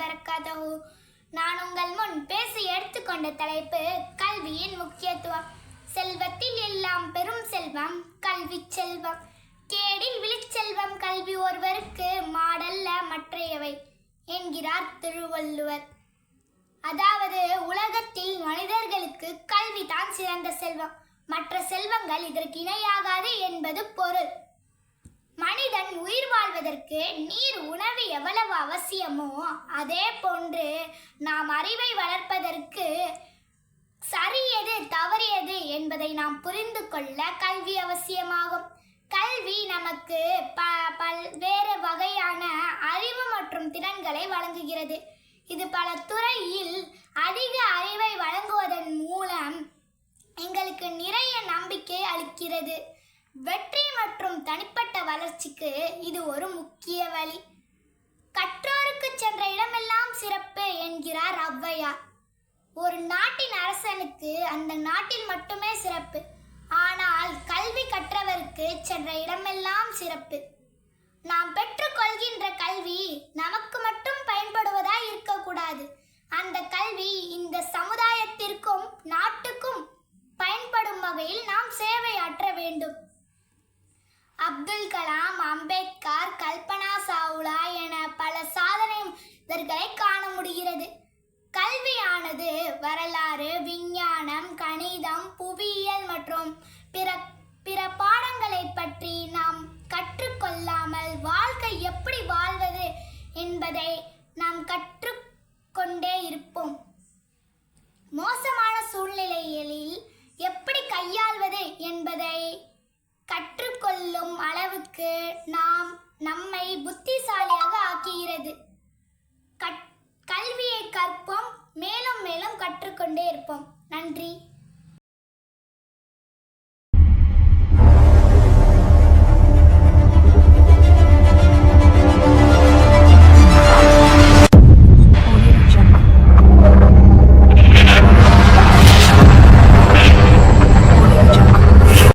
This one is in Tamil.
வபரக்காதஹு நான் உங்கள் முன் பேசி எடுத்துக்கொண்ட தலைப்பு கல்வியின் முக்கியத்துவம். செல்வத்தில் எல்லாம் பெரும் செல்வம் கல்வி செல்வம். கேடில் விழிச்செல்வம் கல்வி ஒருவருக்கு மாடல்ல மற்றையவை என்கிறார் திருவள்ளுவர். அதாவது உலகத்தில் மனிதர்களுக்கு கல்விதான் சிறந்த செல்வம். மற்ற செல்வங்கள் இதற்கு இணையாகாது என்பது பொருள். வாழ்வதற்கு நீர் உணவு எவ்வளவு அவசியமோ அதே போன்று நாம் அறிவை வளர்ப்பதற்கு சரியது தவறியது என்பதை நாம் புரிந்து கொள்ள கல்வி அவசியமாகும். கல்வி நமக்கு ப பல்வேறு வகையான அறிவு மற்றும் திறன்களை வழங்குகிறது. இது பல துறையில் அதிக அறிவை வழங்குவதன் மூலம் எங்களுக்கு நிறைய நம்பிக்கை அளிக்கிறது. வெற்றி மற்றும் தனிப்பட்ட வளர்ச்சிக்கு இது ஒரு முக்கிய வழி. கற்றோருக்கு சென்ற இடமெல்லாம் சிறப்பு என்கிறார் ஔவையார் ஒரு நாட்டின் அரசனுக்கு அந்த நாட்டில் மட்டுமே சிறப்பு. ஆனால் கல்வி கற்றவருக்கு சென்ற இடமெல்லாம் சிறப்பு. நாம் பெற்றுக்கொள்கின்ற கல்வி நமக்கு மட்டும் பயன்படுவதாய் இருக்கக்கூடாது. அந்த கல்வி இந்த சமுதாயத்திற்கும் நாட்டுக்கும் பயன்படும் வகையில் நாம் சேவையாற்ற வேண்டும். அப்துல் கலாம் அம்பேத்கர் கல்பனா சாவ்லா என பல சாதனைகளை காண முடிகிறது. கல்வியானது வரலாறு விஞ்ஞானம் கணிதம் புவியியல் மற்றும் நமக்கு நாம் நம்மை புத்திசாலியாக ஆக்குகிறது. கட் கல்வியை கற்போம் மேலும் மேலும் கற்றுக்கொண்டே இருப்போம். நன்றி.